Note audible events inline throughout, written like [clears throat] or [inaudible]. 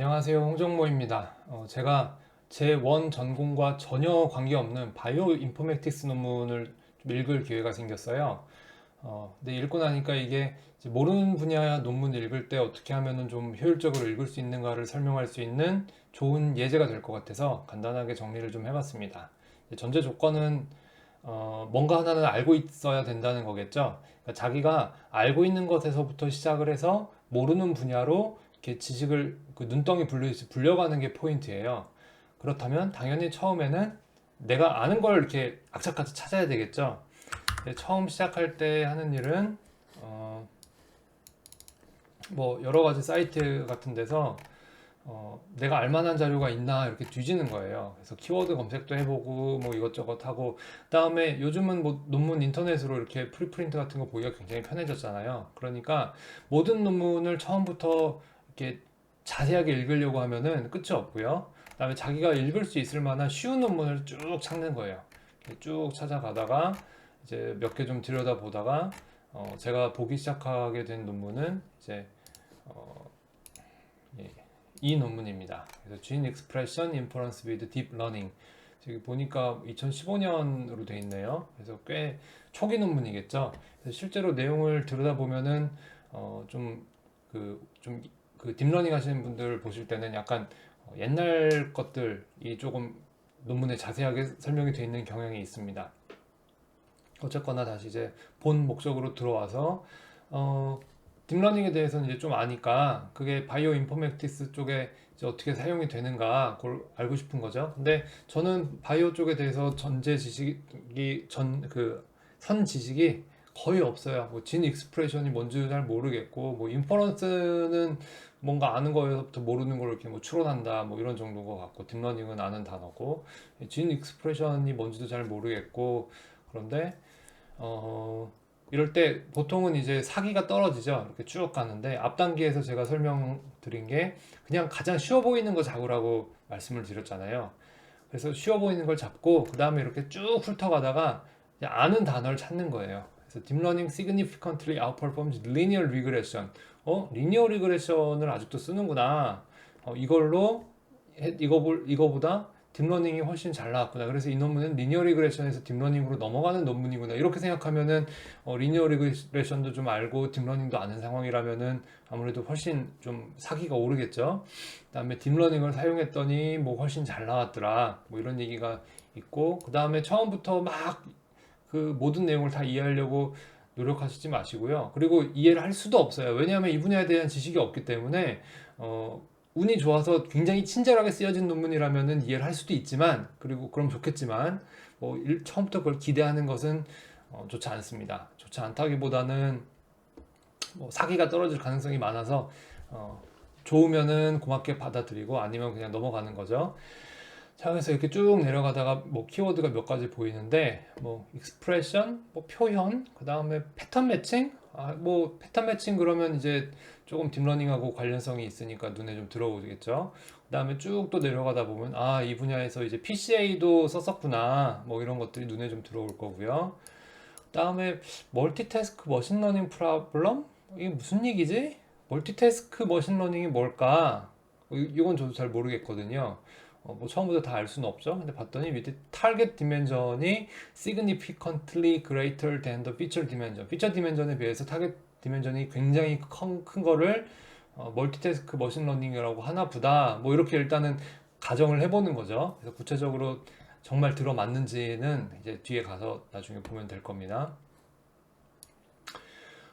안녕하세요. 홍정모입니다. 어, 제가 제 원 전공과 전혀 관계없는 바이오 인포메틱스 논문을 좀 읽을 기회가 생겼어요. 어, 근데 읽고 나니까 이게 모르는 분야 논문 읽을 때 어떻게 하면은 좀 효율적으로 읽을 수 있는가를 설명할 수 있는 좋은 예제가 될 것 같아서 간단하게 정리를 좀 해봤습니다. 전제 조건은 어, 뭔가 하나는 알고 있어야 된다는 거겠죠. 그러니까 자기가 알고 있는 것에서부터 시작을 해서 모르는 분야로 이렇게 지식을 그 눈덩이 불려, 불려가는 게 포인트예요. 그렇다면 당연히 처음에는 내가 아는 걸 이렇게 악착같이 찾아야 되겠죠. 처음 시작할 때 하는 일은 어, 뭐 여러 가지 사이트 같은 데서 어, 내가 알만한 자료가 있나 이렇게 뒤지는 거예요. 그래서 키워드 검색도 해보고 뭐 이것저것 하고 그다음에 요즘은 뭐 논문 인터넷으로 이렇게 프리프린트 같은 거 보기가 굉장히 편해졌잖아요. 그러니까 모든 논문을 처음부터 이렇게 자세하게 읽으려고 하면은 끝이 없고요. 그다음에 자기가 읽을 수 있을 만한 쉬운 논문을 쭉 찾는 거예요. 쭉 찾아가다가 이제 몇 개 좀 들여다 보다가 어, 제가 보기 시작하게 된 논문은 이제 어, 예, 이 논문입니다. 그래서 Gene Expression Inference with Deep Learning. 저기 보니까 2015년으로 돼 있네요. 그래서 꽤 초기 논문이겠죠. 실제로 내용을 들여다 보면은 어, 좀 그좀 그 딥러닝 하시는 분들 보실 때는 약간 어, 옛날 것들이 조금 논문에 자세하게 설명이 되어 있는 경향이 있습니다. 어쨌거나 다시 이제 본 목적으로 들어와서 어, 딥러닝에 대해서는 이제 좀 아니까 그게 바이오 인포메틱스 쪽에 어떻게 사용이 되는가 그걸 알고 싶은 거죠. 근데 저는 바이오 쪽에 대해서 전제 지식이 전 그 선 지식이 거의 없어요. 뭐 진 익스프레션이 뭔지 잘 모르겠고 뭐 인퍼런스는 뭔가 아는 거에서부터 모르는 걸 이렇게 뭐 추론한다 뭐 이런 정도인 것 같고 딥러닝은 아는 단어고 진 익스프레션이 뭔지도 잘 모르겠고 그런데 어 이럴 때 보통은 이제 사기가 떨어지죠. 이렇게 쭉 가는데 앞 단계에서 제가 설명드린 게 그냥 가장 쉬워 보이는 거 잡으라고 말씀을 드렸잖아요. 그래서 쉬워 보이는 걸 잡고 그 다음에 이렇게 쭉 훑어가다가 아는 단어를 찾는 거예요 그래서 Learning significantly outperforms linear regression 어? 리니어 리그레션을 아직도 쓰는구나. 어, 이걸로 해- 이거 볼 이거보다 딥러닝이 훨씬 잘 나왔구나. 그래서 이 논문은 리니어 리그레션에서 딥러닝으로 넘어가는 논문이구나. 이렇게 생각하면은 어, 리니어 리그레션도 좀 알고 딥러닝도 아는 상황이라면은 아무래도 훨씬 좀 사기가 오르겠죠. 그다음에 딥러닝을 사용했더니 뭐 훨씬 잘 나왔더라. 뭐 이런 얘기가 있고 그다음에 처음부터 막 그 모든 내용을 다 이해하려고 노력하시지 마시고요. 그리고 이해를 할 수도 없어요. 왜냐하면 이 분야에 대한 지식이 없기 때문에 어, 운이 좋아서 굉장히 친절하게 쓰여진 논문이라면은 이해를 할 수도 있지만 그리고 그럼 좋겠지만 뭐 일- 처음부터 그걸 기대하는 것은 어, 좋지 않습니다. 좋지 않다기보다는 뭐 사기가 떨어질 가능성이 많아서 어, 좋으면은 고맙게 받아들이고 아니면 그냥 넘어가는 거죠. 자, 그래서 이렇게 쭉 내려가다가 뭐 키워드가 몇 가지 보이는데 뭐 익스프레션, 뭐 표현, 그 다음에 패턴 매칭, 아, 뭐 패턴 매칭 그러면 이제 조금 딥러닝하고 관련성이 있으니까 눈에 좀 들어오겠죠. 그 다음에 쭉 또 내려가다 보면 아, 이 분야에서 이제 PCA도 썼었구나, 뭐 이런 것들이 눈에 좀 들어올 거고요. 그 다음에 멀티태스크 머신러닝 프로블럼? 이게 무슨 얘기지? 멀티태스크 머신러닝이 뭘까? 이- 이건 저도 잘 모르겠거든요. 어, 뭐 처음부터 다 알 수는 없죠. 근데 봤더니 밑에 타겟 디멘전이 significantly greater than the feature dimension. 피처 디멘전에 비해서 타겟 디멘전이 굉장히 큰, 큰 거를 어, 멀티태스크 머신러닝이라고 하나 보다. 뭐 이렇게 일단은 가정을 해보는 거죠. 그래서 구체적으로 정말 들어맞는지는 이제 뒤에 가서 나중에 보면 될 겁니다.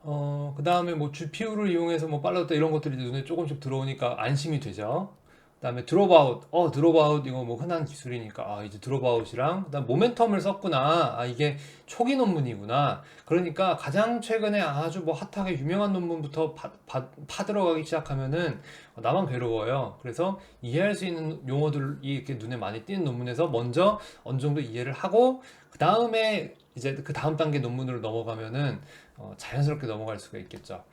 어, 그 다음에 뭐 GPU를 이용해서 뭐 빨랐다 이런 것들이 눈에 조금씩 들어오니까 안심이 되죠. 그다음에 드롭아웃, 어 드롭아웃 이거 뭐 흔한 기술이니까 아 이제 드롭아웃이랑 그다음 모멘텀을 썼구나. 아 이게 초기 논문이구나. 그러니까 가장 최근에 아주 뭐 핫하게 유명한 논문부터 파, 파, 파들어가기 시작하면은 어, 나만 괴로워요. 그래서 이해할 수 있는 용어들이 이렇게 눈에 많이 띄는 논문에서 먼저 어느 정도 이해를 하고 그 다음에 이제 그 다음 단계 논문으로 넘어가면은 어, 자연스럽게 넘어갈 수가 있겠죠.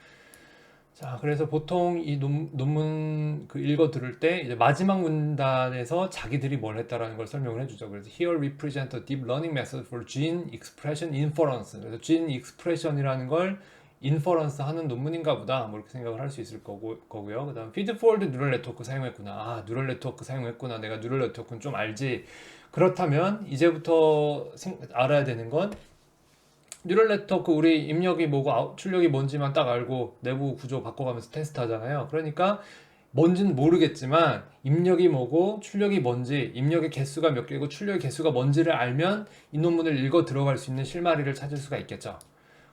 자, 그래서 보통 이 논, 논문 그 읽어 들을 때 이제 마지막 문단에서 자기들이 뭘 했다라는 걸 설명을 해주죠. 그래서 here we present a deep learning method for gene expression inference. 그래서 gene expression이라는 걸 인퍼런스 하는 논문인가 보다 뭐 이렇게 생각을 할 수 있을 거고, 거고요. 그 다음 피드 포월드 뉴럴 네트워크 사용했구나. 아 뉴럴 네트워크 사용했구나. 내가 뉴럴 네트워크는 좀 알지. 그렇다면 이제부터 생- 알아야 되는 건 뉴럴 네트워크 우리 입력이 뭐고 출력이 뭔지만 딱 알고 내부 구조 바꿔가면서 테스트 하잖아요. 그러니까 뭔지는 모르겠지만 입력이 뭐고 출력이 뭔지 입력의 개수가 몇 개고 출력의 개수가 뭔지를 알면 이 논문을 읽어 들어갈 수 있는 실마리를 찾을 수가 있겠죠.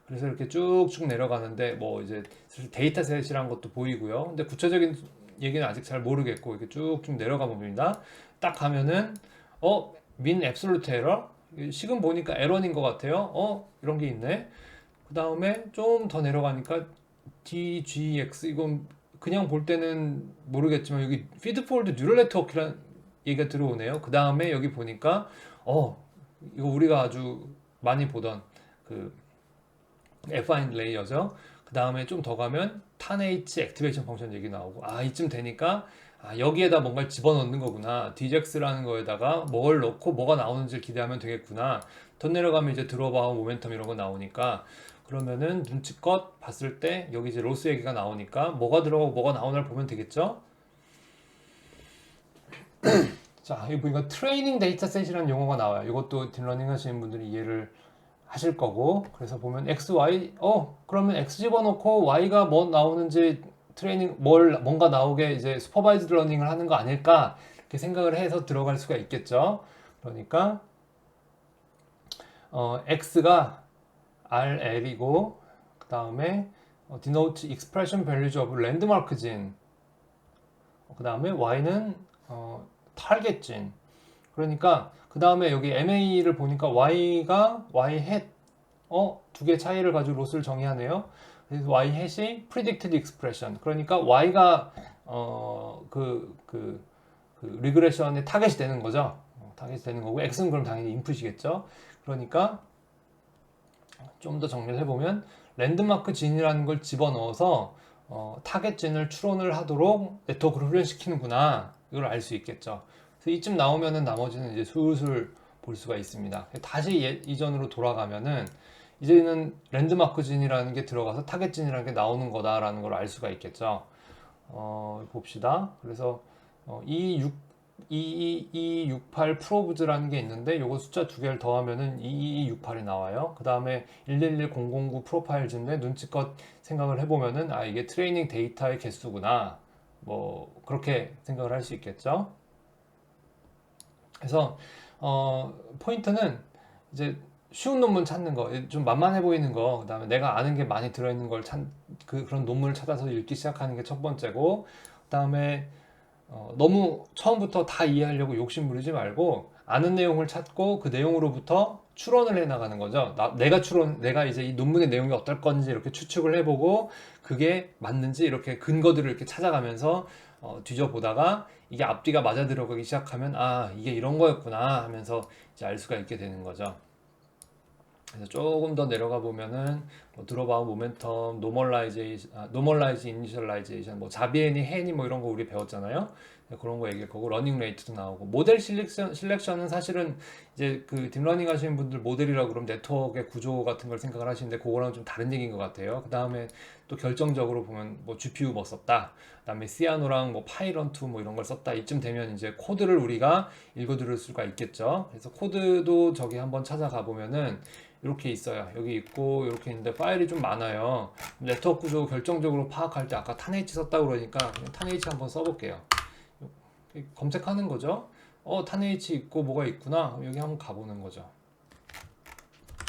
그래서 이렇게 쭉쭉 내려가는데 뭐 이제 사실 데이터셋이란 것도 보이고요. 근데 구체적인 얘기는 아직 잘 모르겠고 이렇게 쭉쭉 내려가 봅니다. 딱 가면은 어, 민 앱솔루트 에러 지금 보니까 에러인 것 같아요. 어, 이런 게 있네. 그 다음에 좀 더 내려가니까 DGX 이건 그냥 볼 때는 모르겠지만 여기 피드폴드 뉴럴 네트워크라는 얘기가 들어오네요. 그 다음에 여기 보니까 어 이거 우리가 아주 많이 보던 그 affine 레이어죠. 그 다음에 좀 더 가면 탄H 액티베이션 펑션 얘기 나오고 아 이쯤 되니까 아, 여기에다 뭔가를 집어넣는 거구나. DJX라는 거에다가 뭘 넣고 뭐가 나오는지를 기대하면 되겠구나. 더 내려가면 이제 드롭아웃 모멘텀 이런 거 나오니까 그러면은 눈치껏 봤을 때 여기 이제 로스 얘기가 나오니까 뭐가 들어가고 뭐가 나오나를 보면 되겠죠? [clears throat] 자, 여기 보니까 트레이닝 데이터셋이라는 용어가 나와요. 이것도 딥러닝 하시는 분들이 이해를 하실 거고 그래서 보면 x, y 어 그러면 x 집어넣고 y가 뭐 나오는지 트레이닝 뭘 뭔가 나오게 이제 슈퍼바이즈드 러닝을 하는 거 아닐까 이렇게 생각을 해서 들어갈 수가 있겠죠. 그러니까 어, x가 RL이고 그 다음에 어, denote expression values of landmark gene 그 다음에 y는 어, target gene 그러니까 그 다음에 여기 MA를 보니까 y가 y hat 어 두 개 차이를 가지고 로스를 정의하네요. Y hat이 predicted expression 그러니까 y가 어그그 그, 그 리그레션의 타겟이 되는 거죠. 어, 타겟이 되는 거고 x는 그럼 당연히 인풋이겠죠. 그러니까 좀 더 정리를 해보면 랜드마크 진이라는 걸 집어넣어서 어, 타겟 진을 추론을 하도록 네트워크를 훈련시키는구나 이걸 알 수 있겠죠. 그래서 이쯤 나오면은 나머지는 이제 술술 볼 수가 있습니다. 다시 예, 이전으로 돌아가면은 이제는 랜드마크 진이라는 게 들어가서 타겟 진이라는 게 나오는 거다라는 걸 알 수가 있겠죠. 어, 봅시다. 그래서 어, 이 6, 22268 프로브즈라는 게 있는데 요거 숫자 두 개를 더하면은 22268이 나와요. 그 다음에 111009 프로파일즈인데 눈치껏 생각을 해보면은 아 이게 트레이닝 데이터의 개수구나. 뭐 그렇게 생각을 할 수 있겠죠. 그래서 어, 포인트는 이제 쉬운 논문 찾는 거, 좀 만만해 보이는 거, 그 다음에 내가 아는 게 많이 들어있는 걸 찾, 그, 그런 논문을 찾아서 읽기 시작하는 게 첫 번째고, 그 다음에 어, 너무 처음부터 다 이해하려고 욕심 부리지 말고 아는 내용을 찾고 그 내용으로부터 추론을 해 나가는 거죠. 나, 내가 추론, 내가 이제 이 논문의 내용이 어떨 건지 이렇게 추측을 해보고 그게 맞는지 이렇게 근거들을 이렇게 찾아가면서 어, 뒤져보다가 이게 앞뒤가 맞아 들어가기 시작하면 아 이게 이런 거였구나 하면서 이제 알 수가 있게 되는 거죠. 그래서 조금 더 내려가 보면은 뭐 드롭아웃 모멘텀, 노멀라이제이션, 아, 노멀라이즈 이니셜라이제이션, 뭐 자비애니, 헤니 뭐 이런 거 우리 배웠잖아요. 그런 거 얘기할 거고 러닝 레이트도 나오고 모델 실렉션 실렉션은 사실은 이제 그 딥러닝 하시는 분들 모델이라고 그러면 네트워크의 구조 같은 걸 생각을 하시는데 그거랑 좀 다른 얘기인 것 같아요. 그 다음에 또 결정적으로 보면 뭐 GPU 뭐 썼다, 그다음에 시아노랑 뭐 파이런 2뭐 이런 걸 썼다. 이쯤 되면 이제 코드를 우리가 읽어 들을 수가 있겠죠. 그래서 코드도 저기 한번 찾아가 보면은 이렇게 있어요. 여기 있고 이렇게 있는데 파일이 좀 많아요. 네트워크 구조 결정적으로 파악할 때 아까 탄H 썼다 그러니까 탄H 한번 써볼게요. 검색하는 거죠. 어, 탄H 있고 뭐가 있구나. 여기 한번 가보는 거죠.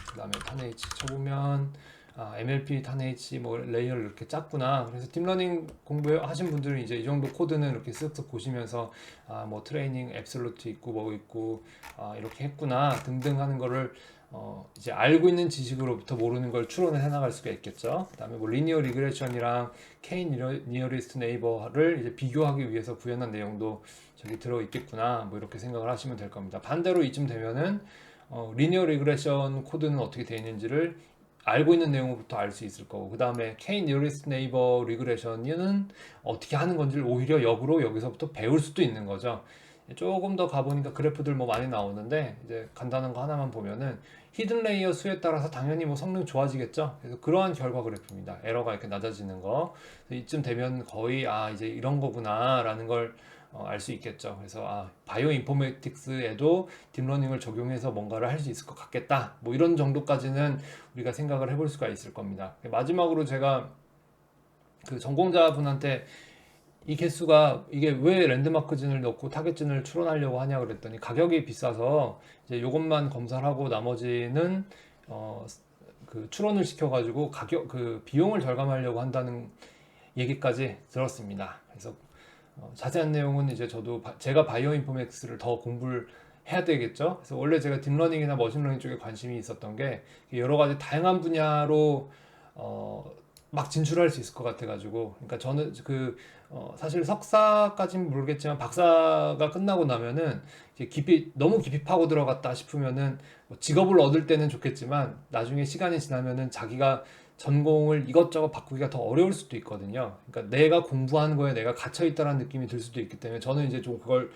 그 다음에 탄H 쳐보면 아, MLP 탄H 뭐 레이어를 이렇게 짰구나. 그래서 딥러닝 공부하신 분들은 이제 이 정도 코드는 이렇게 쓱쓱 보시면서 아, 뭐 트레이닝 앱솔루트 있고 뭐 있고 아, 이렇게 했구나 등등 하는 거를 어, 이제 알고 있는 지식으로부터 모르는 걸 추론을 해나갈 수가 있겠죠. 그다음에 뭐 리니어 리그레션이랑 K 니어리스트 네이버를 이제 비교하기 위해서 구현한 내용도 저기 들어 있겠구나. 뭐 이렇게 생각을 하시면 될 겁니다. 반대로 이쯤 되면은 어, 리니어 리그레션 코드는 어떻게 되어 있는지를 알고 있는 내용부터 알 수 있을 거고 그 다음에 K 니어리스트 네이버 리그레션은 어떻게 하는 건지를 오히려 역으로 여기서부터 배울 수도 있는 거죠. 조금 더 가보니까 그래프들 뭐 많이 나오는데 이제 간단한 거 하나만 보면은 히든 레이어 수에 따라서 당연히 뭐 성능 좋아지겠죠. 그래서 그러한 결과 그래프입니다. 에러가 이렇게 낮아지는 거. 이쯤 되면 거의 아 이제 이런 거구나라는 걸 어, 알수 있겠죠. 그래서 아 바이오 인포메틱스에도 딥러닝을 적용해서 뭔가를 할 수 있을 것 같겠다. 뭐 이런 정도까지는 우리가 생각을 해볼 수가 있을 겁니다. 마지막으로 제가 그 전공자분한테 이 개수가 이게 왜 랜드마크진을 넣고 타겟진을 추론하려고 하냐 그랬더니 가격이 비싸서 이제 요것만 검사를 하고 나머지는 어 그 추론을 시켜가지고 가격 그 비용을 절감하려고 한다는 얘기까지 들었습니다. 그래서 어, 자세한 내용은 이제 저도 바- 제가 바이오 인포맥스를 더 공부를 해야 되겠죠. 그래서 원래 제가 딥러닝이나 머신러닝 쪽에 관심이 있었던 게 여러 가지 다양한 분야로 어, 막 진출할 수 있을 것 같아가지고, 그러니까 저는 그 어, 사실 석사까지는 모르겠지만 박사가 끝나고 나면은 이제 깊이 너무 깊이 파고 들어갔다 싶으면은 뭐 직업을 얻을 때는 좋겠지만 나중에 시간이 지나면은 자기가 전공을 이것저것 바꾸기가 더 어려울 수도 있거든요. 그러니까 내가 공부한 거에 내가 갇혀 있다는 느낌이 들 수도 있기 때문에 저는 이제 좀 그걸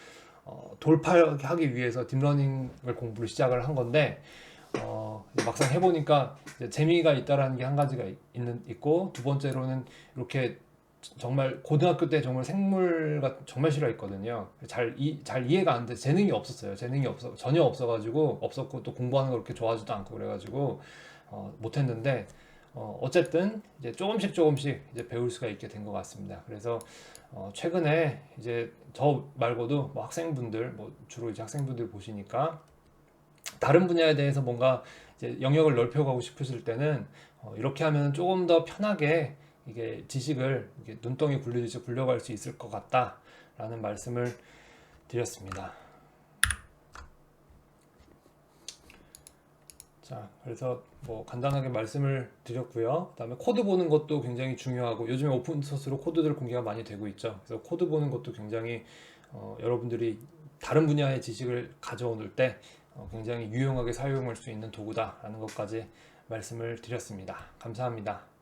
어, 돌파하기 위해서 딥러닝을 공부를 시작을 한 건데 어, 막상 해보니까 재미가 있다라는 게 한 가지가 있- 있는 있고 두 번째로는 이렇게 정말 고등학교 때 정말 생물가 정말 싫어했거든요. 잘, 이, 잘 이해가 안 돼. 재능이 없었어요. 재능이 없어 전혀 없어가지고 없었고 또 공부하는 걸 그렇게 좋아하지도 않고 그래가지고 어, 못했는데 어, 어쨌든 이제 조금씩 조금씩 이제 배울 수가 있게 된 것 같습니다. 그래서 어, 최근에 이제 저 말고도 뭐 학생분들 뭐 주로 이제 학생분들 보시니까 다른 분야에 대해서 뭔가 영역을 넓혀가고 싶으실 때는 어, 이렇게 하면 조금 더 편하게 이게 지식을 이게 눈덩이 굴리듯이 굴려갈 수 있을 것 같다라는 말씀을 드렸습니다. 자, 그래서 뭐 간단하게 말씀을 드렸고요. 그다음에 코드 보는 것도 굉장히 중요하고 요즘에 오픈 소스로 코드들 공개가 많이 되고 있죠. 그래서 코드 보는 것도 굉장히 어, 여러분들이 다른 분야의 지식을 가져올 때 어, 굉장히 유용하게 사용할 수 있는 도구다라는 것까지 말씀을 드렸습니다. 감사합니다.